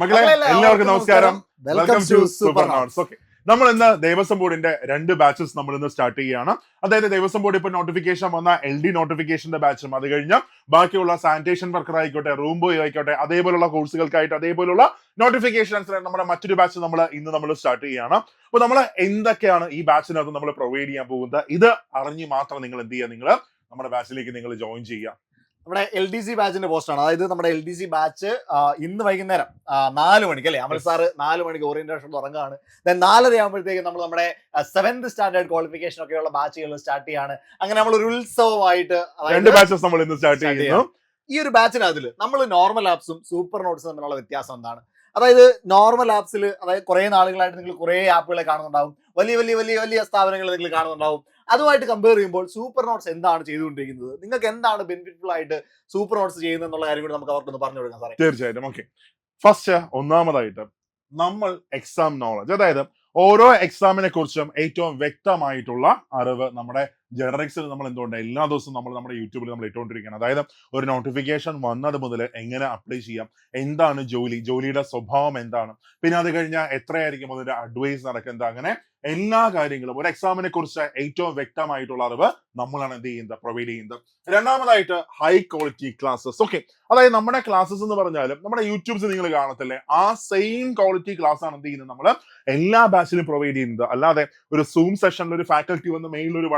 മക്കളെ, എല്ലാവർക്കും നമസ്കാരം. Welcome to super notes okay നമ്മൾ ഇന്ന് ദേവസ്വം ബോർഡിന്റെ രണ്ട് ബാച്ചസ് നമ്മൾ ഇന്ന് സ്റ്റാർട്ട് ചെയ്യുകയാണ്. അതായത് ദേവസ്വം ബോർഡ് ഇപ്പൊ നോട്ടിഫിക്കേഷൻ വന്ന എൽ ഡി നോട്ടിഫിക്കേഷന്റെ ബാച്ചും അത് കഴിഞ്ഞ ബാക്കിയുള്ള സാനിറ്റേഷൻ വർക്കർ ആയിക്കോട്ടെ റൂം ബോയ് ആയിക്കോട്ടെ അതേപോലുള്ള കോഴ്സുകൾക്കായിട്ട് അതേപോലുള്ള നോട്ടിഫിക്കേഷൻ അനുസരിച്ച് നമ്മുടെ മറ്റൊരു ബാച്ച് നമ്മൾ ഇന്ന് നമ്മൾ സ്റ്റാർട്ട് ചെയ്യുകയാണ്. അപ്പൊ നമ്മൾ എന്തൊക്കെയാണ് ഈ ബാച്ചിനകത്ത് നമ്മൾ പ്രൊവൈഡ് ചെയ്യാൻ പോകുന്നത്? ഇത് അറിഞ്ഞ് മാത്രം നിങ്ങൾ എന്ത് ചെയ്യുക? നിങ്ങൾ നമ്മുടെ ബാച്ചിലേക്ക് നിങ്ങൾ ജോയിൻ ചെയ്യുക. നമ്മുടെ എൽ ഡി സി ബാച്ചിന്റെ പോസ്റ്റാണ് അതായത് നമ്മുടെ എൽ ഡി സി ബാച്ച് ഇന്ന് വൈകുന്നേരം നാല് മണിക്ക് അല്ലേ? അമൽ. സാറ് നാല് മണിക്ക് ഓറിയന്റേഷൻ തുടങ്ങുകയാണ്. ദെൻ നാലര ആകുമ്പോഴത്തേക്ക് നമ്മൾ നമ്മുടെ സെവന്ത് സ്റ്റാൻഡേർഡ് ക്വാളിഫിക്കേഷൻ ഒക്കെയുള്ള ബാച്ചുകൾ സ്റ്റാർട്ട് ചെയ്യാണ്. അങ്ങനെ നമ്മൾ ഒരു ഉത്സവമായിട്ട് രണ്ട് ബാച്ചസ് നമ്മൾ ഇന്ന് സ്റ്റാർട്ട് ചെയ്യുന്നു. ഈ ഒരു ബാച്ചിനകത്തിൽ നമ്മൾ നോർമൽ ആപ്സും സൂപ്പർ നോട്ട്സും തമ്മിലുള്ള വ്യത്യാസം എന്താണ്? അതായത് നോർമൽ ആപ്സിൽ അതായത് കുറെ നാളുകളായിട്ട് നിങ്ങൾ കുറെ ആപ്പുകളെ കാണുന്നുണ്ടാവും. വലിയ വലിയ വലിയ വലിയ സ്ഥാപനങ്ങൾ നിങ്ങൾ കാണുന്നുണ്ടാവും. അതുമായിട്ട് കമ്പയർ ചെയ്യുമ്പോൾ സൂപ്പർ നോട്ട്സ് എന്താണ് ചെയ്തുകൊണ്ടിരിക്കുന്നത്? നിങ്ങൾക്ക് എന്താണ് ബെനിഫിറ്റ്ഫുൾ ആയിട്ട് സൂപ്പർ നോട്ട്സ് ചെയ്യുന്നത് എന്നുള്ള കാര്യം കൂടി നമുക്ക് അവർക്കൊന്ന് പറഞ്ഞു കൊടുക്കാം സാറേ. തീർച്ചയായിട്ടും. ഓക്കെ ഫസ്റ്റ് ഒന്നാമതായിട്ട് നമ്മൾ എക്സാം നോളജ് അതായത് ഓരോ എക്സാമിനെ കുറിച്ചും ഏറ്റവും വ്യക്തമായിട്ടുള്ള അറിവ് നമ്മുടെ ജനറിക്സിൽ നമ്മൾ എന്തുകൊണ്ട് എല്ലാ ദിവസവും നമ്മൾ നമ്മുടെ യൂട്യൂബിൽ നമ്മൾ ഇട്ടുകൊണ്ടിരിക്കുകയാണ് അതായത് ഒരു നോട്ടിഫിക്കേഷൻ വന്നത് മുതൽ എങ്ങനെ അപ്ലൈ ചെയ്യാം? എന്താണ് ജോലി? ജോലിയുടെ സ്വഭാവം എന്താണ്? പിന്നെ അത് കഴിഞ്ഞാൽ എത്രയായിരിക്കും അതിന്റെ അഡ്വൈസ് നടക്കുന്നത് അങ്ങനെ എല്ലാ കാര്യങ്ങളും. ഒരു എക്സാമിനെ കുറിച്ച് ഏറ്റവും വ്യക്തമായിട്ടുള്ള അറിവ് നമ്മളാണ് എന്ത് ചെയ്യുന്നത്? പ്രൊവൈഡ് ചെയ്യുന്നത്. രണ്ടാമതായിട്ട് ഹൈ ക്വാളിറ്റി ക്ലാസ്സസ് ഓക്കെ അതായത് നമ്മുടെ ക്ലാസ്സസ് എന്ന് പറഞ്ഞാലും നമ്മുടെ യൂട്യൂബ്സ് നിങ്ങൾ കാണത്തില്ലേ? ആ സെയിം ക്വാളിറ്റി ക്ലാസ് ആണ് എന്ത് ചെയ്യുന്നത് നമ്മൾ എല്ലാ ബാച്ചിലും പ്രൊവൈഡ് ചെയ്യുന്നത്. അല്ലാതെ ഒരു സൂം സെഷനിൽ ഒരു ഫാക്കൽറ്റി വന്ന് മെയിലിൽ ഒരു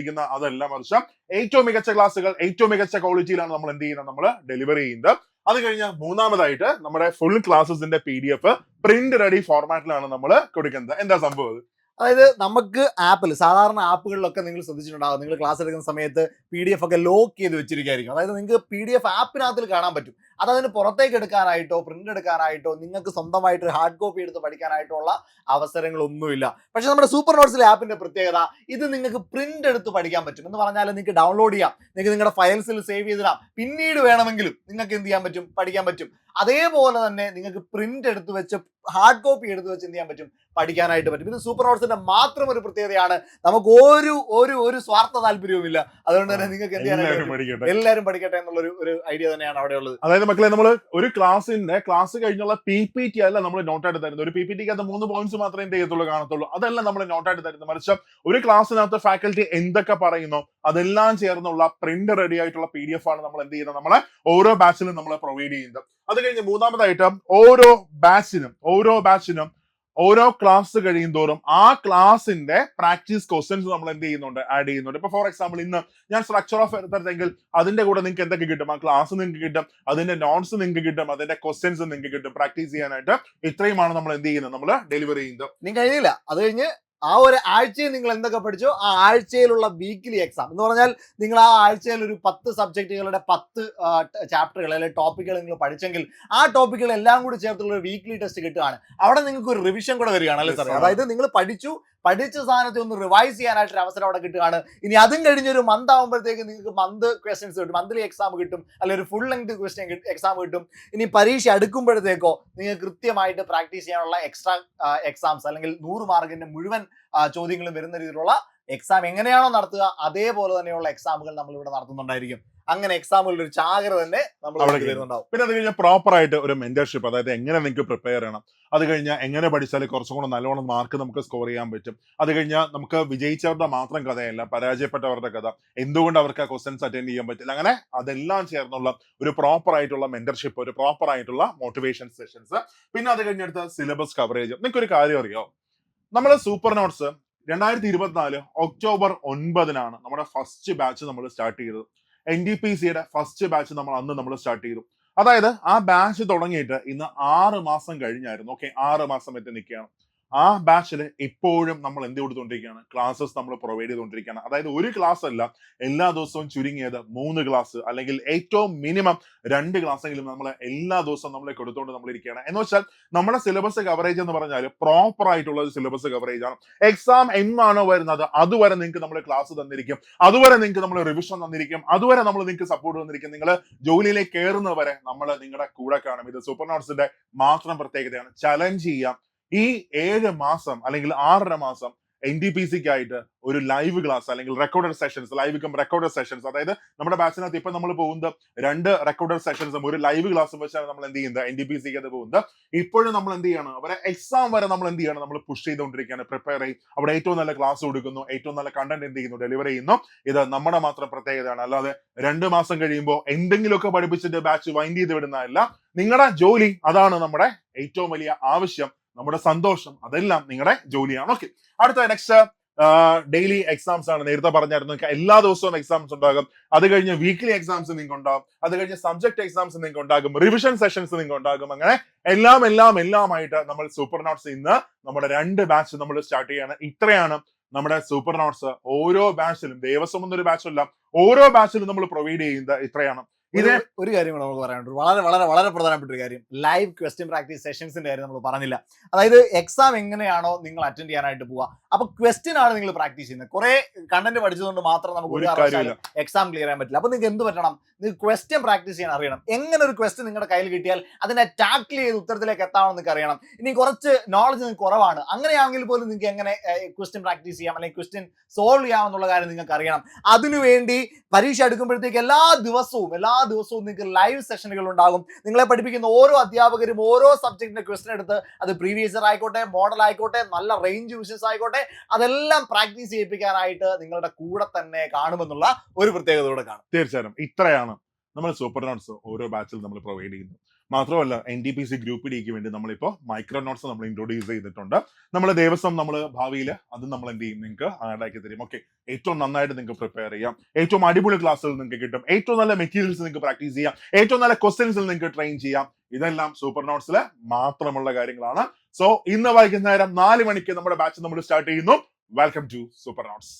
വട്ടത്തിനകത്തിരിക്കുന്ന അതല്ല മറിച്ച് ഏറ്റവും മികച്ച ക്ലാസ്സുകൾ ഏറ്റവും മികച്ച ക്വാളിറ്റിയിലാണ് നമ്മൾ എന്ത് ചെയ്യുന്നത്? നമ്മൾ ഡെലിവറി ചെയ്യുന്നത്. അത് കഴിഞ്ഞ് മൂന്നാമതായിട്ട് നമ്മുടെ full ക്ലാസ്സസിന്റെ P D F print ready ഫോർമാറ്റിലാണ് നമ്മൾ കൊടുക്കുന്നത്. എന്താ സംഭവം? അതായത് നമുക്ക് ആപ്പിൽ സാധാരണ ആപ്പുകളിലൊക്കെ നിങ്ങൾ ശ്രദ്ധിച്ചിട്ടുണ്ടാകും നിങ്ങൾ ക്ലാസ് എടുക്കുന്ന സമയത്ത് പി ഡി എഫ് ഒക്കെ ലോക്ക് ചെയ്ത് വെച്ചിരിക്കുകയായിരിക്കും അതായത് നിങ്ങൾക്ക് പി ഡി എഫ് ആപ്പിനകത്തിൽ കാണാൻ പറ്റും. അത് അതിന് പുറത്തേക്ക് എടുക്കാനായിട്ടോ പ്രിന്റ് എടുക്കാനായിട്ടോ നിങ്ങൾക്ക് സ്വന്തമായിട്ട് ഒരു ഹാർഡ് കോപ്പി എടുത്ത് പഠിക്കാനായിട്ടോ ഉള്ള അവസരങ്ങളൊന്നുമില്ല. പക്ഷെ നമ്മുടെ സൂപ്പർ നോട്ട്സിലെ ആപ്പിന്റെ പ്രത്യേകത ഇത് നിങ്ങൾക്ക് പ്രിന്റ് എടുത്ത് പഠിക്കാൻ പറ്റും. എന്ന് പറഞ്ഞാൽ നിങ്ങൾക്ക് ഡൗൺലോഡ് ചെയ്യാം. നിങ്ങൾക്ക് നിങ്ങളുടെ ഫയൽസിൽ സേവ് ചെയ്തിടാം. പിന്നീട് വേണമെങ്കിലും നിങ്ങൾക്ക് എന്ത് ചെയ്യാൻ പറ്റും? പഠിക്കാൻ പറ്റും. അതേപോലെ തന്നെ നിങ്ങൾക്ക് പ്രിന്റ് എടുത്ത് വെച്ച് ഹാർഡ് കോപ്പി എടുത്ത് വെച്ച് എന്ത് ചെയ്യാൻ പറ്റും? പഠിക്കാനായിട്ട് പറ്റും. ഇത് സൂപ്പർ നോട്ട്സിന്റെ മാത്രം ഒരു പ്രത്യേകതയാണ്. നമുക്ക് ഒരു ഒരു ഒരു സ്വാർത്ഥ താല്പര്യവുമില്ല. അതുകൊണ്ട് തന്നെ നിങ്ങൾക്ക് എന്ത് ചെയ്യാനായിട്ട് എല്ലാവരും? പഠിക്കട്ടെ. എന്നുള്ള ഒരു ഐഡിയ തന്നെയാണ് അവിടെ ഉള്ളത്. അതായത് മക്കളെ നമ്മൾ ഒരു ക്ലാസ്സിന്റെ ക്ലാസ് കഴിഞ്ഞുള്ള പി പി ടി അല്ല നമ്മൾ നോട്ട് ആയിട്ട് തരുന്നത്. ഒരു പി പി ടിക്ക് അത് മൂന്ന് പോയിന്റ്സ് മാത്രമേ എന്ത് ചെയ്യത്തുള്ളൂ കാണത്തുള്ളൂ. അതല്ല നമ്മൾ നോട്ട് ആയിട്ട് തരുന്നത്. മറിച്ച് ഒരു ക്ലാസ്സിനകത്ത് ഫാക്കൽറ്റി എന്തൊക്കെ പറയുന്നു? അതെല്ലാം ചേർന്നുള്ള പ്രിന്റ് റെഡി ആയിട്ടുള്ള പി ഡി എഫ് ആണ് നമ്മൾ എന്ത് ചെയ്യുന്നത്? നമ്മളെ ഓരോ ബാച്ചിലും നമ്മൾ പ്രൊവൈഡ് ചെയ്യുന്നത്. അത് കഴിഞ്ഞ് മൂന്നാമതായിട്ട് ഓരോ ബാച്ചിനും ഓരോ ബാച്ചിനും ഓരോ ക്ലാസ് കഴിയും തോറും ആ ക്ലാസിന്റെ പ്രാക്ടീസ് ക്വസ്റ്റ്യൻസ് നമ്മൾ എന്ത് ചെയ്യുന്നുണ്ട്? ആഡ് ചെയ്യുന്നുണ്ട്. ഇപ്പൊ ഫോർ എക്സാമ്പിൾ ഇന്ന് ഞാൻ സ്ട്രക്ചർ ഓഫ് എടുത്തെങ്കിൽ അതിന്റെ കൂടെ നിങ്ങൾക്ക് എന്തൊക്കെ കിട്ടും? ആ ക്ലാസ് നിങ്ങൾക്ക് കിട്ടും. അതിന്റെ നോട്ട്സ് നിങ്ങൾക്ക് കിട്ടും. അതിന്റെ ക്വസ്റ്റ്യൻസ് നിങ്ങൾക്ക് കിട്ടും. പ്രാക്ടീസ് ചെയ്യാനായിട്ട് ഇത്രയുമാണ് നമ്മൾ എന്ത് ചെയ്യുന്നത്? നമ്മൾ ഡെലിവറി ചെയ്യുന്നത്. നിങ്ങൾ കഴിയില്ല അത് കഴിഞ്ഞ് ആ ഒരു ആഴ്ചയിൽ നിങ്ങൾ എന്തൊക്കെ പഠിച്ചോ ആ ആഴ്ചയിലുള്ള വീക്കിലി എക്സാം എന്ന് പറഞ്ഞാൽ നിങ്ങൾ ആ ആഴ്ചയിൽ ഒരു പത്ത് സബ്ജക്റ്റുകളുടെ പത്ത് ചാപ്റ്ററുകൾ അല്ലെങ്കിൽ ടോപ്പിക്കുകൾ നിങ്ങൾ പഠിച്ചെങ്കിൽ ആ ടോപ്പിക്കുകൾ എല്ലാം കൂടി ചേർത്തുള്ള ഒരു വീക്ക്ലി ടെസ്റ്റ് കിട്ടുകയാണ്. അവിടെ നിങ്ങൾക്ക് ഒരു റിവിഷൻ കൂടെ വരികയാണ് അല്ലേ സാറേ അതായത് നിങ്ങൾ പഠിച്ചു പഠിച്ച സാധനത്തെ ഒന്ന് റിവൈസ് ചെയ്യാനായിട്ടൊരു അവസരം അവിടെ കിട്ടുകയാണ്. ഇനി അതും കഴിഞ്ഞ് ഒരു മന്ത് ആകുമ്പോഴത്തേക്ക് നിങ്ങൾക്ക് മന്ത് ക്വസ്റ്റ്യൻസ് കിട്ടും മന്ത്ലി എക്സാം കിട്ടും അല്ലെങ്കിൽ ഒരു ഫുൾ ലെങ്ത് ക്വസ്റ്റ്യൻ എക്സാം കിട്ടും. ഇനി പരീക്ഷ അടുക്കുമ്പോഴത്തേക്കോ നിങ്ങൾക്ക് കൃത്യമായിട്ട് പ്രാക്ടീസ് ചെയ്യാനുള്ള എക്സ്ട്രാ എക്സാംസ് അല്ലെങ്കിൽ നൂറ് മാർക്കിന്റെ മുഴുവൻ ചോദ്യങ്ങളും വരുന്ന രീതിയിലുള്ള എക്സാം എങ്ങനെയാണോ നടത്തുക അതേപോലെ തന്നെയുള്ള എക്സാമുകൾ നമ്മൾ ഇവിടെ നടത്തുന്നുണ്ടായിരിക്കും. അങ്ങനെ എക്സാമ്പിളിൽ ഒരു ചാകര തന്നെ നമ്മൾ വരുന്നുണ്ടാവും. പിന്നെ അത് കഴിഞ്ഞാൽ പ്രോപ്പർ ആയിട്ട് ഒരു മെന്റർഷിപ്പ് അതായത് എങ്ങനെ നിങ്ങൾക്ക് പ്രിപ്പയർ ചെയ്യണം. അത് കഴിഞ്ഞാൽ എങ്ങനെ പഠിച്ചാൽ കുറച്ചും കൂടെ നല്ലോണം മാർക്ക് നമുക്ക് സ്കോർ ചെയ്യാൻ പറ്റും. അത് കഴിഞ്ഞാൽ നമുക്ക് വിജയിച്ചവരുടെ മാത്രം കഥയല്ല പരാജയപ്പെട്ടവരുടെ കഥ. എന്തുകൊണ്ട് അവർക്ക് ആ ക്വസ്റ്റൻസ് അറ്റൻഡ് ചെയ്യാൻ പറ്റില്ല? അങ്ങനെ അതെല്ലാം ചേർന്നുള്ള ഒരു പ്രോപ്പർ ആയിട്ടുള്ള മെന്റർഷിപ്പ് ഒരു പ്രോപ്പർ ആയിട്ടുള്ള മോട്ടിവേഷൻ സെഷൻസ് പിന്നെ അത് കഴിഞ്ഞെടുത്ത സിലബസ് കവറേജ് നിങ്ങൾക്ക് ഒരു കാര്യം അറിയോ? നമ്മൾ സൂപ്പർ നോട്ട്സ് രണ്ടായിരത്തി ഇരുപത്തിനാല് ഒക്ടോബർ ഒൻപതിനാണ് നമ്മുടെ ഫസ്റ്റ് ബാച്ച് നമ്മൾ സ്റ്റാർട്ട് ചെയ്തത്. എൻ ഡി പി സിയുടെ ഫസ്റ്റ് ബാച്ച് നമ്മൾ അന്ന് നമ്മൾ സ്റ്റാർട്ട് ചെയ്തു. അതായത് ആ ബാച്ച് തുടങ്ങിയിട്ട് ഇന്ന് ആറ് മാസം കഴിഞ്ഞായിരുന്നു. ഓക്കെ ആറ് മാസം എത്തി നിൽക്കുകയാണ്. ആ ബാച്ചിൽ എപ്പോഴും നമ്മൾ എന്ത് കൊടുത്തുകൊണ്ടിരിക്കുകയാണ്? ക്ലാസ്സസ് നമ്മൾ പ്രൊവൈഡ് ചെയ്തുകൊണ്ടിരിക്കുകയാണ്. അതായത് ഒരു ക്ലാസ് അല്ല എല്ലാ ദിവസവും ചുരുങ്ങിയത് മൂന്ന് ക്ലാസ് അല്ലെങ്കിൽ ഏറ്റവും മിനിമം രണ്ട് ക്ലാസ് എങ്കിലും നമ്മൾ എല്ലാ ദിവസവും നമ്മളെ കൊടുത്തുകൊണ്ട് നമ്മൾ ഇരിക്കുകയാണ്. എന്ന് വെച്ചാൽ നമ്മുടെ സിലബസ് കവറേജ് എന്ന് പറഞ്ഞാൽ പ്രോപ്പർ ആയിട്ടുള്ള ഒരു സിലബസ് കവറേജ് ആണ്. എക്സാം എന്നാണോ വരുന്നത് അതുവരെ നിങ്ങൾക്ക് നമ്മൾ ക്ലാസ് തന്നിരിക്കും. അതുവരെ നിങ്ങൾക്ക് നമ്മൾ റിവിഷൻ തന്നിരിക്കും. അതുവരെ നമ്മൾ നിങ്ങൾക്ക് സപ്പോർട്ട് തന്നിരിക്കും. നിങ്ങൾ ജോലിയിലേക്ക് കയറുന്നവരെ നമ്മൾ നിങ്ങളുടെ കൂടെ കാണും. ഇത് സൂപ്പർ നോട്ട്സിന്റെ മാത്രം പ്രത്യേകതയാണ്. ചലഞ്ച് ചെയ്യാം. ഈ ഏഴ് മാസം അല്ലെങ്കിൽ ആറര മാസം എൻ ഡി പി സിക്ക് ആയിട്ട് ഒരു ലൈവ് ക്ലാസ് അല്ലെങ്കിൽ recorded sessions live cum recorded sessions അതായത് നമ്മുടെ ബാച്ചിനകത്ത് ഇപ്പൊ നമ്മൾ പോകുന്നത് രണ്ട് റെക്കോർഡഡ് സെഷൻസും ഒരു ലൈവ് ക്ലാസ്സും വെച്ചാണ് നമ്മൾ എന്ത് ചെയ്യുന്നത്? എൻ ഡി പി സിക്ക് അത് പോകുന്നത്. ഇപ്പോഴും നമ്മൾ എന്ത് ചെയ്യണം? അവരെ എക്സാം വരെ നമ്മൾ എന്ത് ചെയ്യണം? നമ്മൾ പുഷ് ചെയ്തുകൊണ്ടിരിക്കുകയാണ്. പ്രിപ്പയർ ചെയ്യും അവിടെ ഏറ്റവും നല്ല ക്ലാസ് കൊടുക്കുന്നു. ഏറ്റവും നല്ല കണ്ടന്റ് എന്ത് ചെയ്യുന്നു? ഡെലിവറി ചെയ്യുന്നു. ഇത് നമ്മുടെ മാത്രം പ്രത്യേകതയാണ്. അല്ലാതെ രണ്ട് മാസം കഴിയുമ്പോൾ എന്തെങ്കിലുമൊക്കെ പഠിപ്പിച്ചിട്ട് ബാച്ച് വൈൻഡ് ചെയ്ത് വിടുന്നതല്ല. നിങ്ങളുടെ ജോലി അതാണ് നമ്മുടെ ഏറ്റവും വലിയ ആവശ്യം. നമ്മുടെ സന്തോഷം അതെല്ലാം നിങ്ങളുടെ ജോലിയാണ്. ഓക്കെ അടുത്ത നെക്സ്റ്റ് ഡെയിലി എക്സാംസ് ആണ്. നേരത്തെ പറഞ്ഞായിരുന്നു എല്ലാ ദിവസവും എക്സാംസ് ഉണ്ടാകും. അത് കഴിഞ്ഞ് വീക്ക്ലി എക്സാംസ് നിങ്ങൾക്ക് ഉണ്ടാകും അത് കഴിഞ്ഞ് സബ്ജക്ട് എക്സാംസ് നിങ്ങൾക്ക് ഉണ്ടാകും റിവിഷൻ സെഷൻസ് നിങ്ങൾക്ക് ഉണ്ടാകും അങ്ങനെ എല്ലാം എല്ലാം എല്ലാമായിട്ട് നമ്മൾ സൂപ്പർ നോട്ട്സ് ഇന്ന് നമ്മുടെ രണ്ട് ബാച്ച് നമ്മൾ സ്റ്റാർട്ട് ചെയ്യാണ്. ഇത്രയാണ് നമ്മുടെ സൂപ്പർ നോട്ട്സ് ഓരോ ബാച്ചിലും ദേവസ്വം എന്നൊരു ബാച്ചല്ല ഓരോ ബാച്ചിലും നമ്മൾ പ്രൊവൈഡ് ചെയ്യുന്നത് ഇത്രയാണ്. ഇത് ഒരു- കാര്യം കൂടെ നമുക്ക് പറയാനുണ്ട്. വളരെ വളരെ വളരെ പ്രധാനപ്പെട്ട ഒരു കാര്യം ലൈവ് ക്വസ്റ്റ്യൻ പ്രാക്ടീസ് സെഷൻസിന്റെ കാര്യം നമ്മൾ പറഞ്ഞില്ല. അതായത് എക്സാം എങ്ങനെയാണോ നിങ്ങൾ അറ്റൻഡ് ചെയ്യാനായിട്ട് പോവുക അപ്പൊ ക്വസ്റ്റ്യൻ ആണ് നിങ്ങൾ പ്രാക്ടീസ് ചെയ്യുന്നത്. കുറെ കണ്ടന്റ് പഠിച്ചതുകൊണ്ട് മാത്രം നമുക്ക് ഒരു ഒരു എക്സാം ക്ലിയർ ചെയ്യാൻ പറ്റില്ല. അപ്പൊ നിങ്ങൾക്ക് എന്ത് പറ്റണം? നിങ്ങൾക്ക് ക്വസ്റ്റ്യൻ പ്രാക്ടീസ് ചെയ്യാൻ അറിയണം. എങ്ങനെ ഒരു ക്വസ്റ്റ്യൻ നിങ്ങളുടെ കയ്യിൽ കിട്ടിയാൽ അതിനെ ടാക്കിൾ ചെയ്ത് ഉത്തരത്തിലേക്ക് എത്താമെന്ന് നിങ്ങൾക്ക് അറിയണം. ഇനി കുറച്ച് നോളജ് നിങ്ങൾക്ക് കുറവാണ്. അങ്ങനെയാണെങ്കിൽ പോലും നിങ്ങൾക്ക് എങ്ങനെ ക്വസ്റ്റ്യൻ പ്രാക്ടീസ് ചെയ്യാം? അല്ലെങ്കിൽ ക്വസ്റ്റ്യൻ സോൾവ് ചെയ്യാമെന്നുള്ള കാര്യം നിങ്ങൾക്ക് അറിയണം. അതിനുവേണ്ടി പരീക്ഷ എടുക്കുമ്പോഴത്തേക്ക് എല്ലാ ദിവസവും എല്ലാ ദിവസവും നിങ്ങൾക്ക് ലൈവ് സെഷനുകൾ ഉണ്ടാകും. നിങ്ങളെ പഠിപ്പിക്കുന്ന ഓരോ അധ്യാപകരും ഓരോ സബ്ജക്റ്റിന്റെ ക്വസ്റ്റൻ എടുത്ത് അത് പ്രീവിയസ് ഇയർ ആയിക്കോട്ടെ മോഡൽ ആയിക്കോട്ടെ നല്ല റേഞ്ച് വിഷൻസ് ആയിക്കോട്ടെ അതെല്ലാം പ്രാക്ടീസ് ചെയ്യിപ്പിക്കാനായിട്ട് നിങ്ങളുടെ കൂടെ തന്നെ കാണുമെന്നുള്ള ഒരു പ്രത്യേകതയോടെ കാണും. തീർച്ചയായും. ഇത്രയാണ് നമ്മൾ സൂപ്പർ നോട്ട്സ് ഓരോ ബാച്ചിൽ നമ്മൾ പ്രൊവൈഡ് ചെയ്യുന്നത്. മാത്രമല്ല N D P C group ഡിക്ക് വേണ്ടി നമ്മളിപ്പോൾ മൈക്രോ നോട്ട്സ് നമ്മൾ ഇൻട്രൊഡ്യൂസ് ചെയ്തിട്ടുണ്ട്. നമ്മൾ ദേവസ്വം നമ്മൾ ഭാവിയിൽ അത് നമ്മൾ എന്ത് ചെയ്യും? നിങ്ങൾക്ക് ആഡാക്കി തരും. ഓക്കെ ഏറ്റവും നന്നായിട്ട് നിങ്ങൾക്ക് പ്രിപ്പയർ ചെയ്യാം. ഏറ്റവും അടിപൊളി ക്ലാസ്സുകൾ നിങ്ങൾക്ക് കിട്ടും. ഏറ്റവും നല്ല മെറ്റീരിയൽസ് നിങ്ങൾക്ക് പ്രാക്ടീസ് ചെയ്യാം. ഏറ്റവും നല്ല ക്വസ്റ്റ്യൻസിൽ നിങ്ങൾക്ക് ട്രെയിൻ ചെയ്യാം. ഇതെല്ലാം സൂപ്പർ നോട്ട്സിൽ മാത്രമുള്ള കാര്യങ്ങളാണ്. സോ ഇന്ന് വൈകുന്നേരം നാല് മണിക്ക് നമ്മുടെ ബാച്ച് നമ്മൾ സ്റ്റാർട്ട് ചെയ്യുന്നു. Welcome to super notes